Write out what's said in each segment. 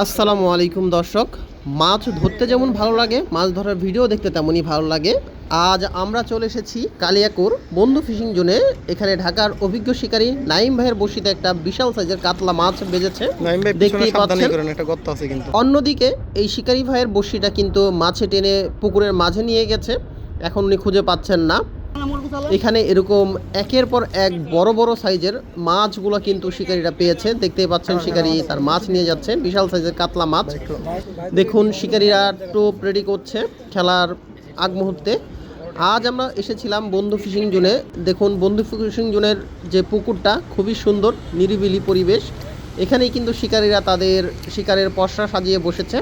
আসসালামু আলাইকুম দর্শক। মাছ ধরতে যেমন ভালো লাগে মাছ ধরার ভিডিও দেখতে তেমনই ভালো লাগে। আজ আমরা চলে এসেছি কালিয়াকুর বন্ধু ফিশিং জোনে। এখানে ঢাকার অভিজ্ঞ শিকারী নাইম ভাইয়ের বসিতে একটা বিশাল সাইজের কাতলা মাছ বেজেছে। দেখতেই পাচ্ছেন। অন্যদিকে এই শিকারী ভাইয়ের বসিটা কিন্তু মাছে টেনে পুকুরের মাঝে নিয়ে গেছে। এখন উনি খুঁজে পাচ্ছেন না। এখানে এরকম একের পর এক বড় বড় সাইজের মাছগুলো কিন্তু শিকারীরা পেয়েছে। দেখতেই পাচ্ছেন শিকারী তার মাছ নিয়ে যাচ্ছে। বিশাল সাইজের কাতলা মাছ। দেখুন। শিকারীরা টোপ রেডি করছে খেলার আগ মুহূর্তে। আজ আমরা এসেছিলাম বন্ধু ফিশিং জোনে। দেখুন বন্ধু ফিশিং জোনের যে পুকুরটা খুবই সুন্দর নিরিবিলি পরিবেশ। এখানেই কিন্তু শিকারীরা তাদের শিকারের পশরা সাজিয়ে বসেছে।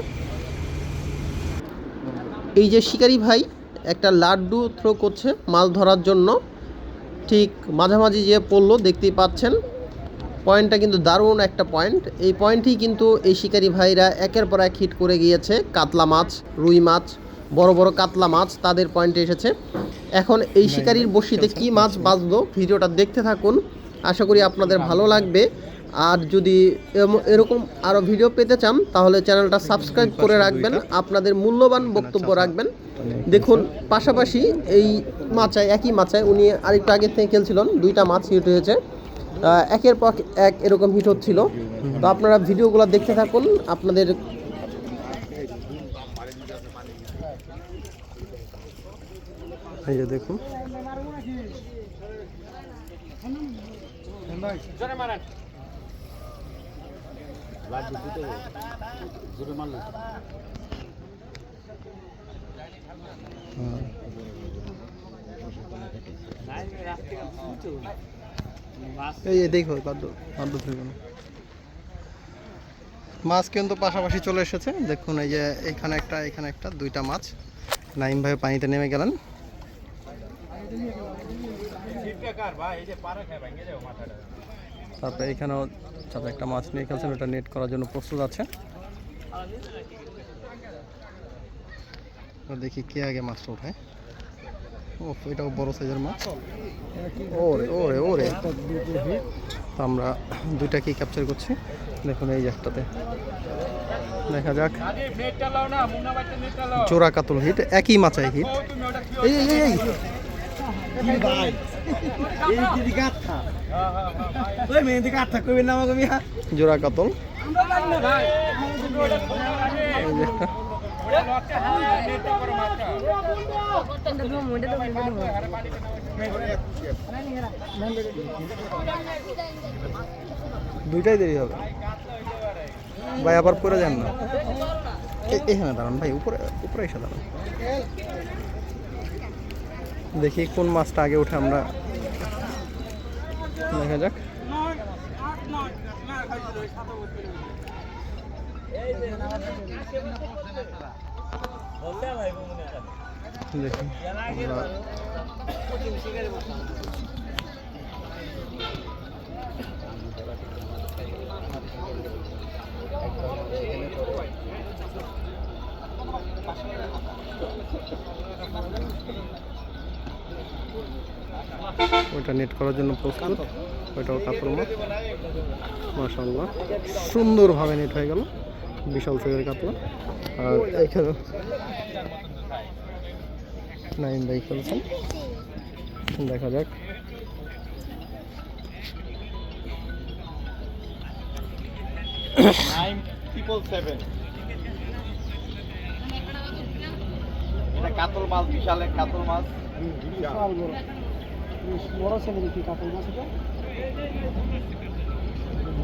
এই যে শিকারী ভাই একটা লাড্ডু থ্রো করছে মাছ ধরার জন্য। ঠিক মাঝামাঝি যে পড়ল দেখতেই পাচ্ছেন। পয়েন্টটা কিন্তু দারুণ একটা পয়েন্ট এই পয়েন্টই কিন্তু এই শিকারী ভাইরা একের পর এক হিট করে গিয়েছে। কাতলা মাছ রুই মাছ বড় বড় কাতলা মাছ তাদের পয়েন্টে এসেছে। এখন এই শিকারির বসিতে কি মাছ বাঁচলো। ভিডিওটা দেখতে থাকুন। আশা করি আপনাদের ভালো লাগবে। আর যদি এরকম আরও ভিডিও পেতে চান তাহলে চ্যানেলটা সাবস্ক্রাইব করে রাখবেন। আপনাদের মূল্যবান বক্তব্য রাখবেন। দেখুন, পাশাপাশি এই মাচায়, একই মাচায় উনি আরেকটু আগে থেকে খেলছিলেন, দুইটা মাছ হিট হয়েছে একের পর এক এরকম হিট হচ্ছিল তো আপনারা ভিডিওগুলো দেখতে থাকুন, আপনাদের দেখুন হ্যাঁ। এই দেখো, বাদ্য বাদ্য মাছ কিন্তু পাশাপাশি চলে এসেছে। দেখুন, এই যে এখানে একটা এখানে একটা, দুইটা মাছ। নাইম ভাই পানিতে নেমে গেলেন। তারপরে এখানেও একটা মাছ নিয়ে খেলছেন, ওটা নেট করার জন্য প্রস্তুত আছে। দেখি কে আগে মাছটা ওঠায়। ও এটাও বড় সাইজের মাছ। ওরে ওরে ওরে। তো আমরা দুইটাকেই ক্যাপচার করছি। দেখুন এই যে একটাতে। দেখা যাক। চোরা কাতল হিট একই মাচায় হিট। এই এই এই, এই। জোড়া কাতল। দুইটাই দেরি হবে। ভাই, আবার পরে যান না। এখানে দাঁড়ান ভাই, উপরে উপরে এসে দাঁড়ান। দেখি কোন মাছটা আগে উঠে আমরা দেখা যাক। ওইটা নেট করার জন্য প্রস্তুত। ওইটাও কাতল মাছ মাশাল্লাহ সুন্দরভাবে নেট হয়ে গেল। বিশাল সাইজের কাতলা। আর এখানে নাইন ভাই খেলছেন দেখা যাক। এটা কাতল মাছ বিশাল এক কাতল মাছ। বড়। ছেলে দেখি কাতল মাছ এটা?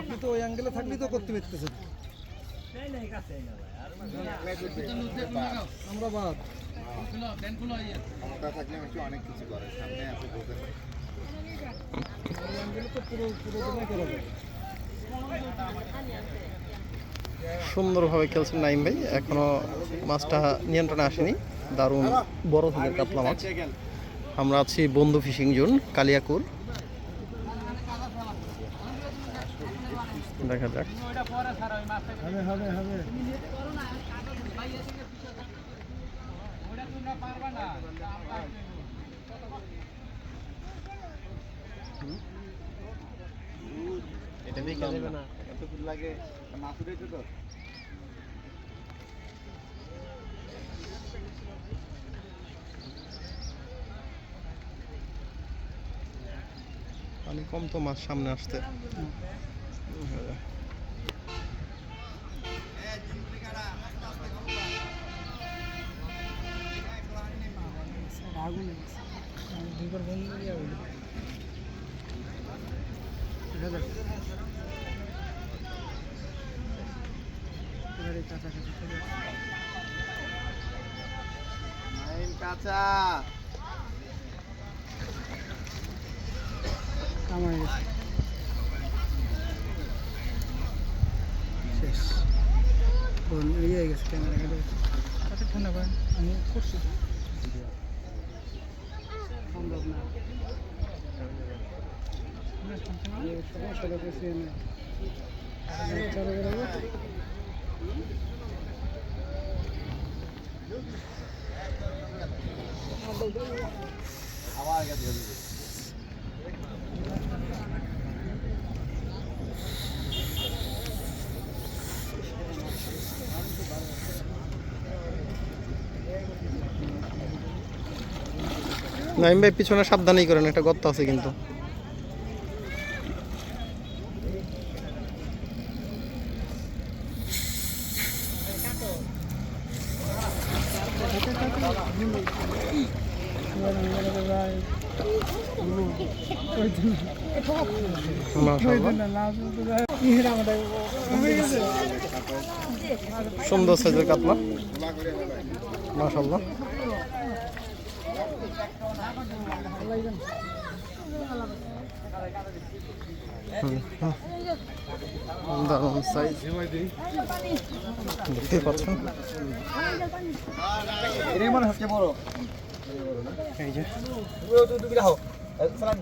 আপনি তো ওই অ্যাঙ্গেলে থাকলেই তো করতে পারতেছেন আমরা বাদ সুন্দরভাবে খেলছেন নাইম ভাই। এখনও মাছটা নিয়ন্ত্রণে আসেনি। দারুণ বড় থেকে কাতলা মাছ। আমরা আছি বন্ধু ফিশিং জোন কালিয়াকুর দেখা যাক। এটা খেলা যাবে না। এত লাগে। মাছ উঠেছে তো পানি কম তো মাছ সামনে আসতে। আগুন দুবার বন্ধ করে যাবে দেখা যাক এবারে কাছাকাছি চলে আসছে। নাইম কাঁচা কামাই গেছে শেষ। ফোন ইয়ে হয়ে গেছে ক্যামেরা কেটে। গেছে কাছে ঠান্ডা করেন আমি করছি। সম্ভব না। সমস্যাটা। আবার গেছে। নাইম ভাই পিছনে সাবধানেই করেন একটা গর্ত আছে কিন্তু। সুন্দর সাইজের কাতলা। মাশাল্লাহ দারুণ সাইজ দেখতে পাচ্ছেন।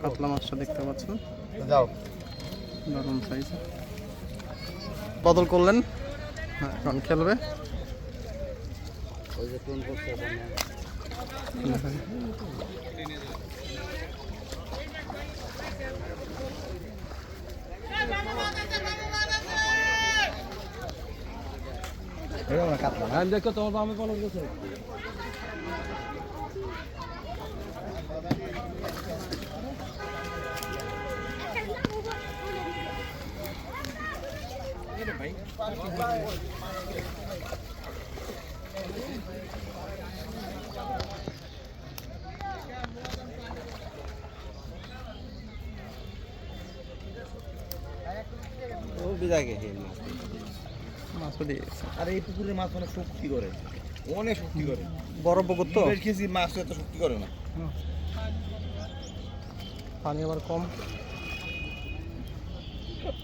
কাতলা মাছটা দেখতে পাচ্ছেন। যাও। দারুণ সাইজ বদল করলেন। এখন খেলবে ওই যে টোন করছে দেখেন। আমি দেখো তোমার আমি বলো গেছে ও বিদায়কে হে মাছ আর এই পুকুরের মাছ অনেক শক্তি করে। অনেক শক্তি করে। বড় পুকুর তো। বেশ খেয়েছি মাছ এত শক্তি করে না। পানি আবার কম।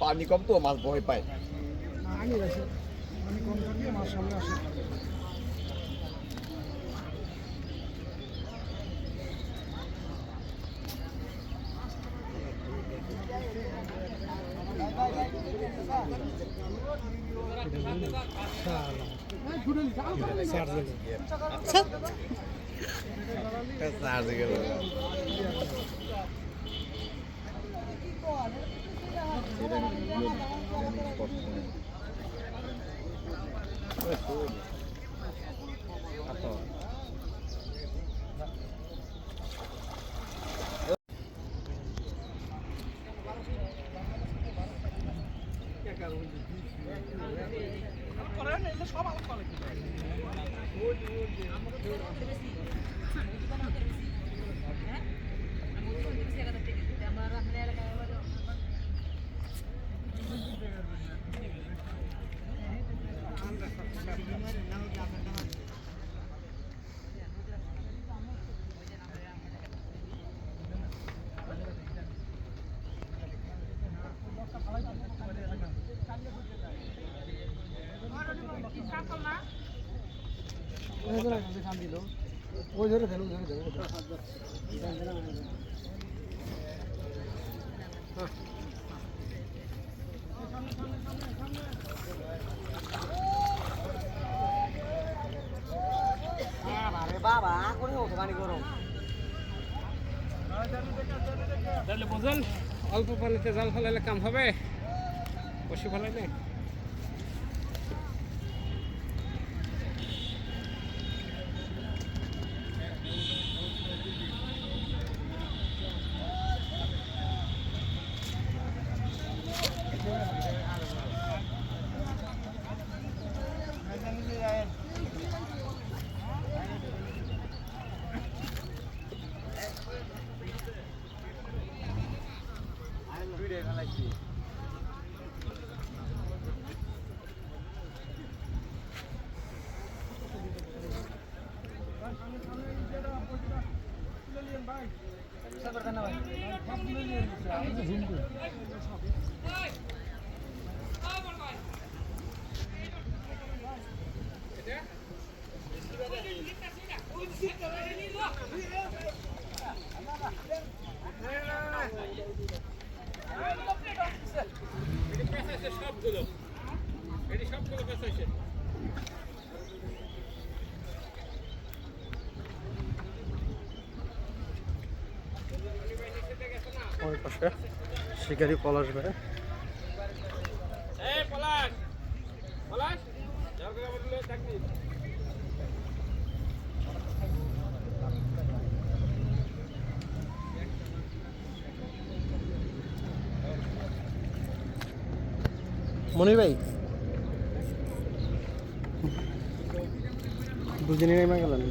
পানি কম তো মাছ ভয় পায়। আমি গেছে আমি কোন করলে মার সামনে আসে চার্জ গেল Foi tudo. Tá. ওই ধরে দেন ওই ধরে দেন তাহলে বুঝলেন অল্প পানিতে জাল ফেলাইলে কাম হবে? বসে ফেলাইলে? આવે છે. শিকারি পলাশ ভাই মনির ভাই? দুদিনই নেমে গেলেন?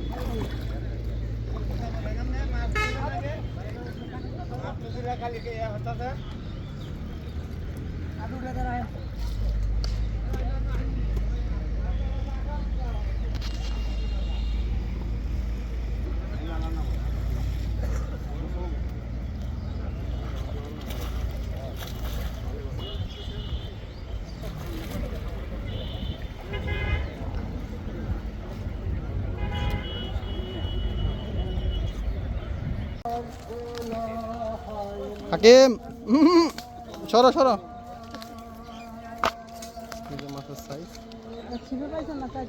হাকিম সরো সরো এই যে মাছের সাইজ ছিপে পাইছেন না চাই